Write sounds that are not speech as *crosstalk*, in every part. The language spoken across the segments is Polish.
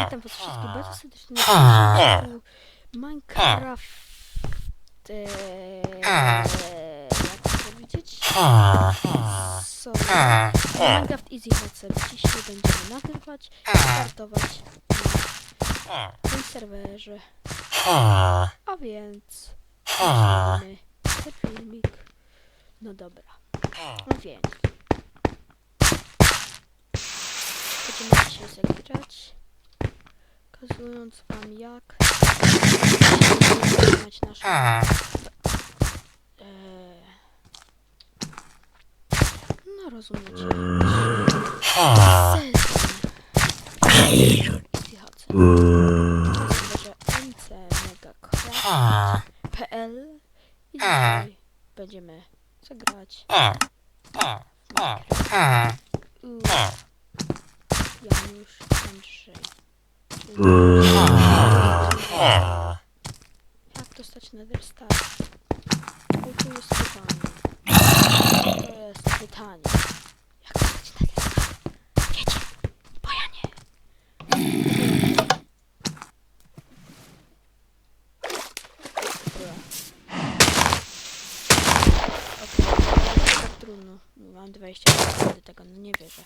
Witam was wszystkich bardzo serdecznie na kanale Minecraft... Eee, jak to powiedzieć? Sorry. Minecraft Easy Headset. Dzisiaj będziemy nagrywać i startować na tym serwerze. A. Więc... Zaczynamy ten filmik. No dobra. No więc... Będziemy dzisiaj zagrać. Pokazując wam jak zatrzymać naszą Eee, no rozumiecie. Mcmegacraft.pl i dzisiaj będziemy zagrać. Janusz Andrzej. Jak dostać Nether Star? Bo tu jest pytanie. To jest pytanie. Jak dostać Nether Star? Wiecie, bo ja nie. Dobra. Okej, okay, tak trudno. Mam 20 do tego, no nie wierzę.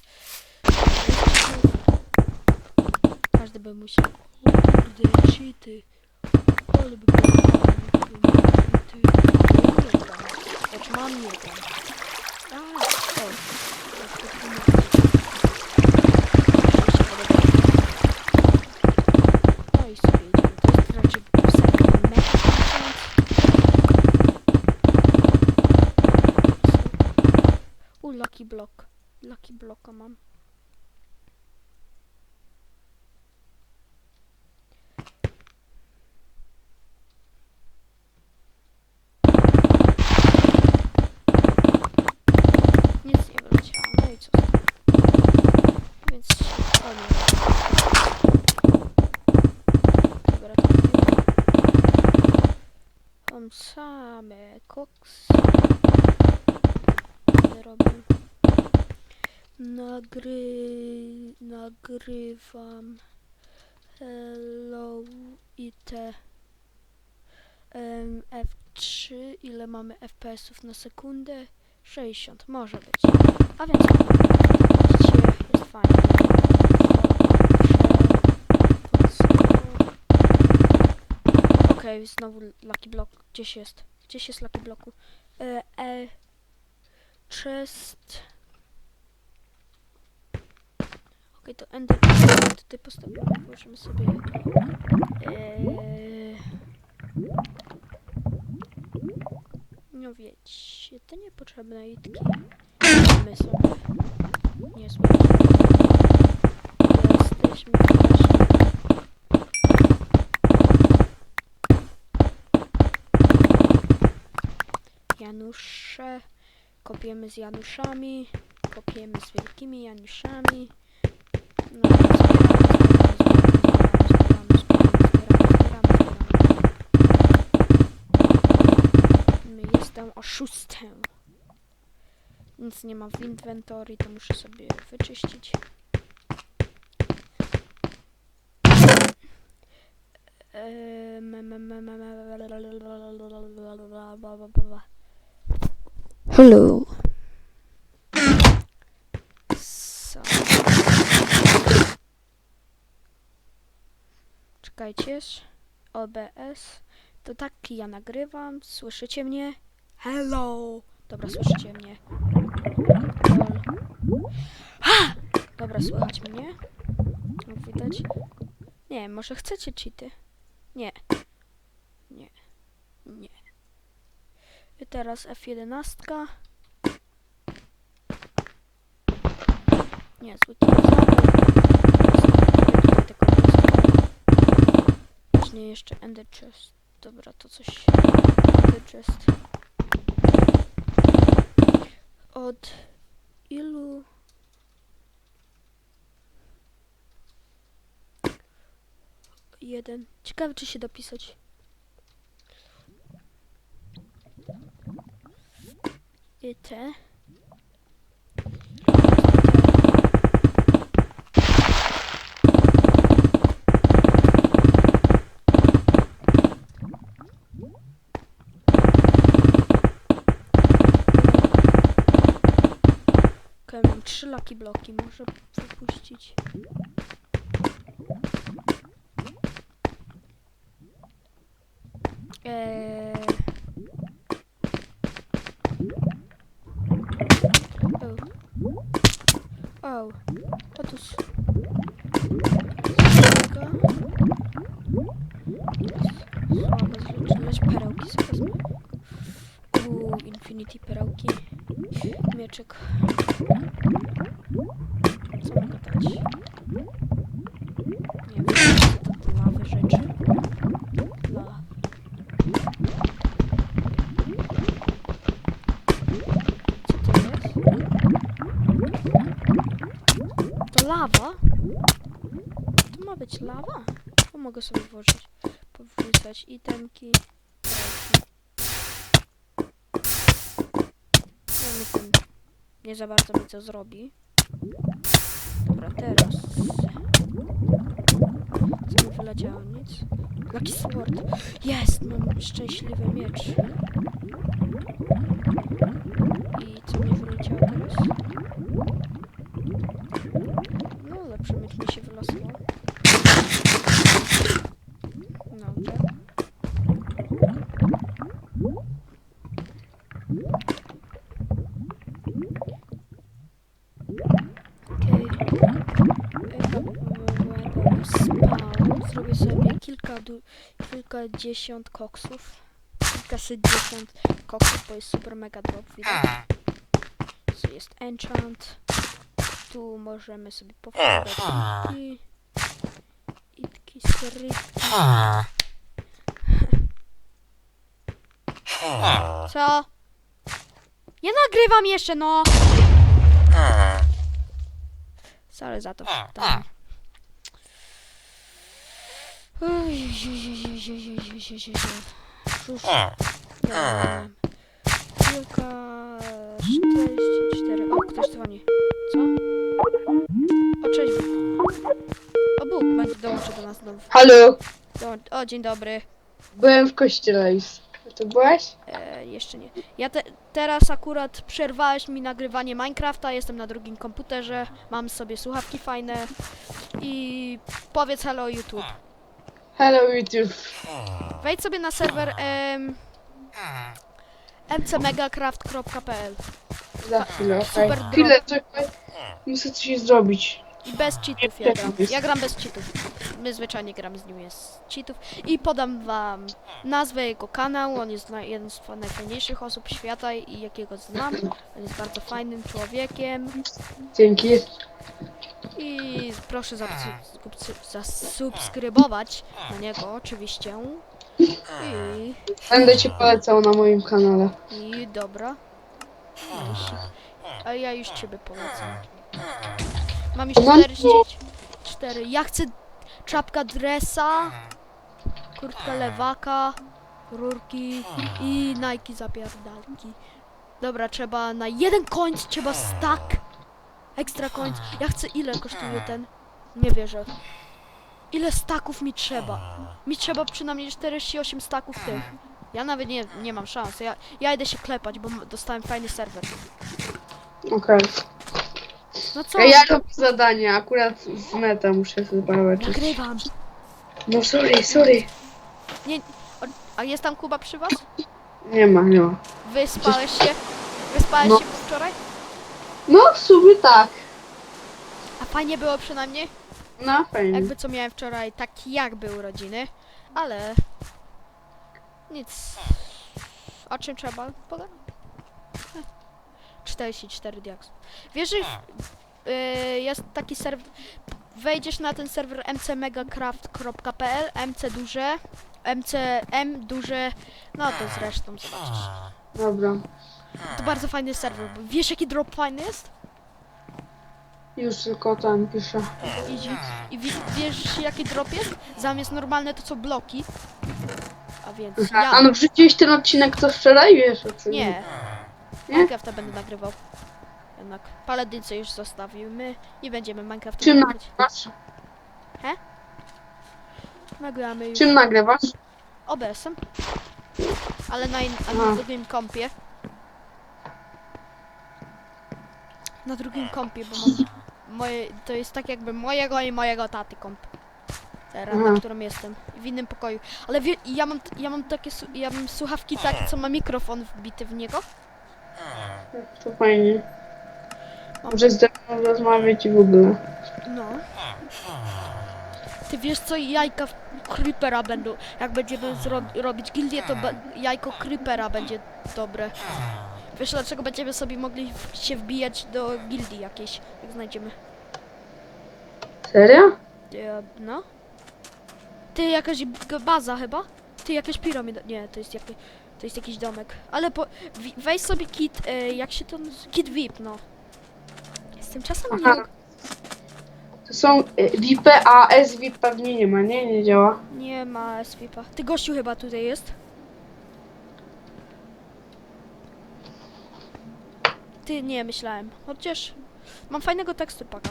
Każdy by musiał. O kurde, cheaty. Ale by było cheaty. Nie tam. Lecz mam nie tam. A, o. To jest raczej U, Lucky Block. Lucky Blocka mam. Nic nie wyleciało. No i co? z tego? Więc koniec. Dobra, to Mam same koks. Robię. Nagry... Nagrywam. Hello i te. em, F3. Ile mamy FPS-ów na sekundę? 60, może być. A więc widzicie, jest fajnie. Okej, znowu Lucky Block. Gdzieś jest? Gdzieś jest Lucky Blocku? E, e, chest. Okej, to Ender tutaj postawimy. Możemy sobie... E, no wiecie, te niepotrzebne itki. My sobie nie zmienimy. Jesteśmy też... Janusze. Kopiemy z Januszami. Kopiemy z wielkimi Januszami. No, Jestem oszustem. Nic nie ma w inwentory, to muszę sobie wyczyścić. Hello. So. Czekajcie. OBS. To tak ja nagrywam. Słyszycie mnie? Hello. Dobra, słyszycie mnie. Ha! Dobra, słychać mnie? Widać. Nie, może chcecie cheaty? Nie. Nie. I teraz F11. Nie, jest. Właśnie jeszcze Ender Chest. Dobra, to coś. Ender Chest. Od ilu... Jeden. Ciekawe, czy się dopisać. I te. Trzy laki bloki, muszę wypuścić. Eee... O. Otóż... Słabe zręczność, perełki sobie. Uuu, Infinity perełki. Mieczek. Co mogę dać? Nie wiem, co to lawy rzeczy. La. Co to jest? To lawa? To ma być lawa? To mogę sobie włożyć. Powrzucać itemki. No mi ten nie za bardzo mi co zrobi. Dobra, teraz. Co mi wyleciało? Nic. Lucky Sword. Jest! Mam szczęśliwy miecz. I co mi wyleciało teraz? Kilkadziesiąt koksów. Kilkasetdziesiąt koksów, bo jest super mega drop, widać. Tu jest enchant. Tu możemy sobie powkładać itki. Itki, stryki. Co? Nie nagrywam jeszcze, no! Sorry za to. Tam. Cóż, ja kilka... 44... O, ktoś dzwoni. Co? O, cześć. O, Bóg będzie dołączył do nas znowu. Halo. O, dzień dobry. byłem w kościele już. A ty byłeś? E, jeszcze nie. Ja te, teraz akurat przerwałeś mi nagrywanie Minecrafta, jestem na drugim komputerze, mam sobie słuchawki fajne i powiedz hello YouTube. Hello YouTube. Wejdź sobie na serwer em, mcmegacraft.pl Za chwilę, okej. Super drop. Chwilę, czekaj. Muszę coś zrobić. i bez cheatów ja gram. Ja gram bez cheatów. My zwyczajnie gramy z nim bez cheatów i podam wam nazwę jego kanału, on jest jeden z najfajniejszych osób świata i jakiego znam. On jest bardzo fajnym człowiekiem. Dzięki. I proszę zasubskrybować na niego oczywiście. I, Będę cię polecał na moim kanale. i dobra. A ja już ciebie polecam. Mam już Mam- 44. Ja chcę czapka dresa, kurtka lewaka, rurki i Nike zapierdalki. Dobra, trzeba na jeden końc, trzeba stack. Ekstra końc. Ja chcę ile kosztuje ten? Nie wierzę. Ile staków mi trzeba? Mi trzeba przynajmniej 48 staków tych. Ja nawet nie, nie mam szans. Ja, ja idę się klepać, bo dostałem fajny serwer. Okej. No co? Ja robię zadanie, akurat z neta muszę zobaczyć. Nagrywam. No sorry, sorry. A jest tam Kuba przy was? Nie ma, nie ma. Wyspałeś się? Wyspałeś No. się wczoraj? No w sumie tak. A fajnie było przynajmniej? No fajnie. Jakby co miałem wczoraj, tak jakby urodziny, ale nic. O czym trzeba pogadać? Eh, 44 diaksów. Wiesz, że yy, jest taki serwer, wejdziesz na ten serwer mcmegacraft.pl, mc duże, mcm duże, no to zresztą zobaczysz. Dobra. To bardzo fajny serwer, bo wiesz jaki drop fajny jest? Już tylko tam piszę. I, i wi- wiesz jaki drop jest? Zamiast normalne to co bloki. A więc A ja. no wrzuciłeś ten odcinek co wczoraj, wiesz o co? Nie. Nie? Minecrafta będę nagrywał. Jednak paladyncę już zostawimy i będziemy Minecrafta Czym nagrywać. nagrywasz? Nagramy już Czym nagrywasz? OBS-em. Ale na, in- A. na drugim kompie. Na drugim kompie, bo mam moje, to jest tak jakby mojego i mojego taty komp. Teraz, Aha. na którym jestem. W innym pokoju. Ale wie, ja mam, ja mam takie, su- ja mam słuchawki takie, co ma mikrofon wbity w niego. To fajnie. Może z tobą rozmawiać i w ogóle. No. Ty wiesz co, jajka w creepera będą, jak będziemy robić gildię, to jajko creepera będzie dobre. Wiesz dlaczego będziemy sobie mogli się wbijać do gildii jakiejś, jak znajdziemy. Serio? E, no. Ty jakaś baza chyba? Ty jakaś piramida. Nie, to jest jakiś, to jest jakiś domek. Ale po, weź sobie kit, e, jak się to Kit VIP, no. Jestem czasem nie. To są y, VIP, a SVIP pewnie nie ma, nie? Nie działa. Nie ma SVP. Ty gościu chyba tutaj jest. Ty nie myślałem. Chociaż mam fajnego tekstu paka.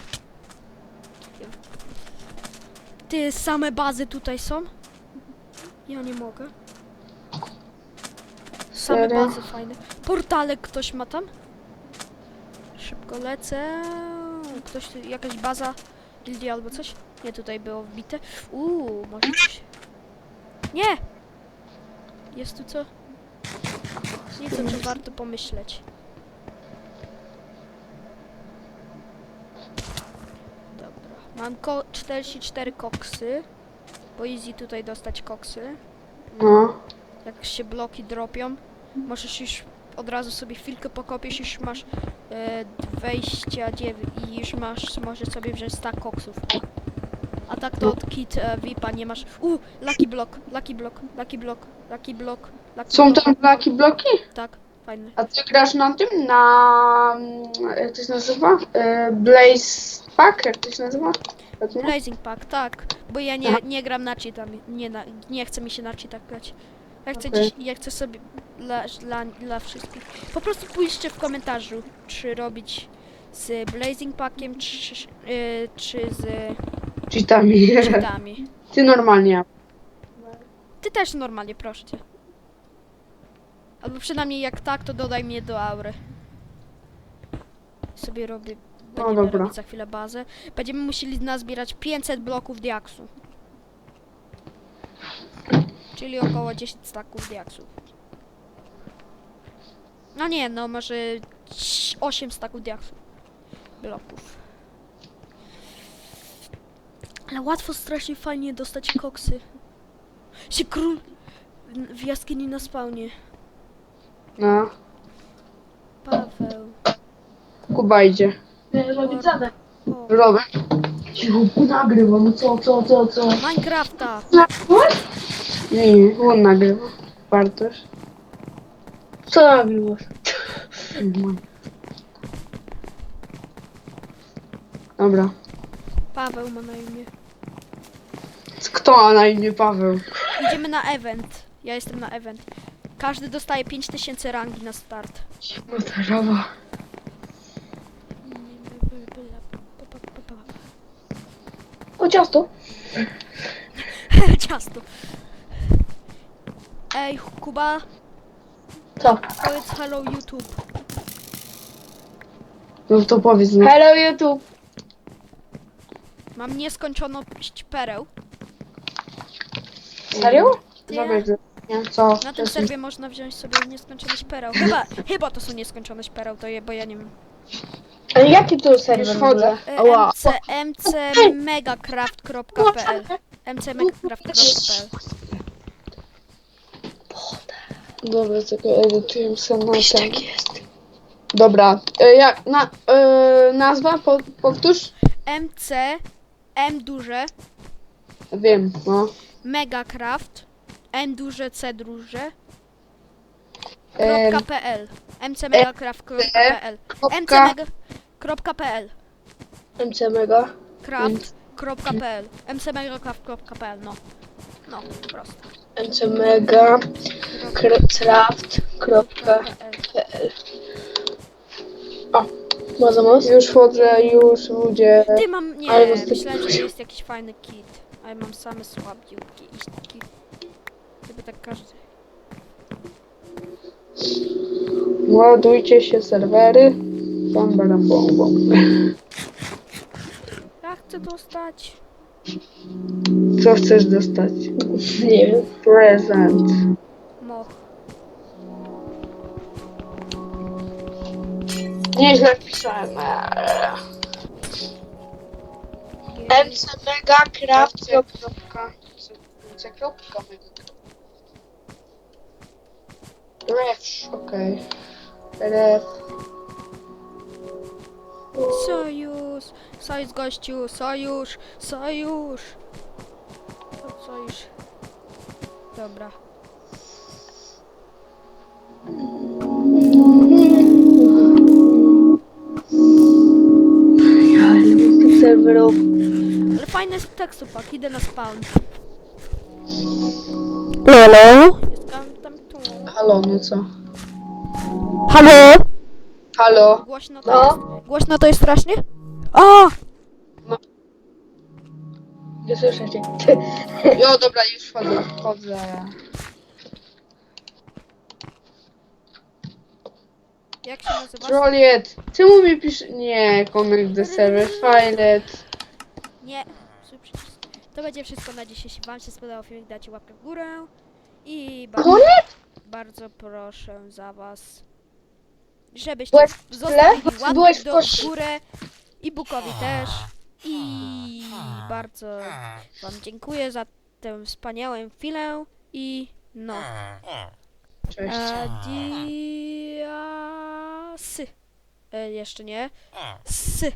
Ty same bazy tutaj są? Ja nie mogę. Same Serio? bazy fajne. Portale ktoś ma tam? Szybko lecę. Ktoś tu, jakaś baza gildii albo coś? Nie, tutaj było wbite. Uuu, może coś. Nie! Jest tu co? Nic, o czym warto pomyśleć. Dobra. Mam ko 44 koksy. Bo easy tutaj dostać koksy. No. Jak się bloki dropią, możesz już od razu sobie chwilkę pokopiesz, już masz 29 i już masz, możesz sobie wziąć stack koksów. A tak to od kit e, VIPa nie masz. U, Lucky Block, Lucky Block, Lucky Block, Lucky Block, Lucky Są block. tam blaki bloki? Tak, fajny. A ty grasz na tym? Na... mm, Jak to się nazywa? Y, Blaze Pack? Jak to się nazywa? Tak, nie? Blazing Pack, tak. Bo ja nie, Aha. nie gram na cheatami. Nie, na, nie chce mi się na cheatach grać. Ja chcę, Okej. dziś, ja chcę sobie dla, dla, dla wszystkich. Po prostu piszcie w komentarzu, czy robić z Blazing Packiem, czy, y, czy z Cheatami. cheatami. Ty normalnie. Ty też normalnie, proszę cię. Albo przynajmniej jak tak, to dodaj mnie do aury. Sobie robię. Będziemy dobra. robić za chwilę bazę. Będziemy musieli nazbierać 500 bloków diaksu. Czyli około 10 staków diaksów. No nie, no może 8 staków diaksów. Bloków. Ale łatwo strasznie fajnie dostać koksy. Się król w- jaskini na spawnie. No. Paweł. Kuba idzie. Robić. O. Robię. Cicho, nagrywam. No co, co, co, co? Minecrafta. Nie, nie, on nagrywa. Bartosz. Co nagrywasz? Dobra. Paweł ma na imię. Kto ma na imię Paweł? Idziemy na event. Ja jestem na event. Każdy dostaje 5000 rangi na start. Motarowa. O ciasto. *laughs* Ciasto. Ej, Kuba, Co? powiedz hello YouTube. No to powiedz no. Hello YouTube. Mam nieskończoność pereł. Serio? Nie, co? Na tym serwie można wziąć sobie nieskończoność pereł. Chyba, chyba to są nieskończoność pereł, to je, bo ja nie wiem. Ale jaki to serwer Już w ogóle? chodzę. E, Ała. MC, mcmegacraft.pl mcmegacraft.pl Dobra, tylko edytuję Pisz tak jest. Dobra, e, jak na, e, nazwa, po, powtórz? MC M duże Wiem, no. megacraft M duże C duże Em, kropka .pl mcmegacraft.pl kropka- mcmega.pl MC Mega. craft.pl mcmegacraft.pl no no prosto MC Mega. Craft.pl .pl. Może most? Już wchodzę, już ludzie. Ty mam, nie, Ale myślałem, że to jest jakiś fajny kit, ale mam same słabiutkie i kit. Chyba tak każdy. Ładujcie się serwery. bam, bom, bom. Ja chcę dostać. Co chcesz dostać? Nie wiem. Prezent. Moch. Nieźle pisałem. Eee. MC Mega Craft. Kropka. C. Kropka. Ref, okej. Ref. Sojusz. Sojusz gościu. Sojusz. Sojusz. O, Sojusz. Dobra. Ale fajny jest tekstu pak. Idę na spawn. Lolo? Jest tam, tam tu. Halo, no co? Halo? Halo? Głośno to No. jest. Głośno to jest strasznie? O! Nie słyszę cię. *laughs* *laughs* Jo, dobra, już wchodzę, wchodzę. Jak się nazywa? Joliet, czemu mi pisze... Nie, Connect the server, Filet. Nie. Zły przycisk. To będzie wszystko na dziś. Jeśli Wam się spodobał filmik, dajcie łapkę w górę. I bardzo, bardzo proszę za Was, żebyście Byłeś w tle? Byłeś w do w górę i Bukowi też. I bardzo Wam dziękuję za tę wspaniałą chwilę i no. Cześć. Adiasy. E, jeszcze nie. Sy.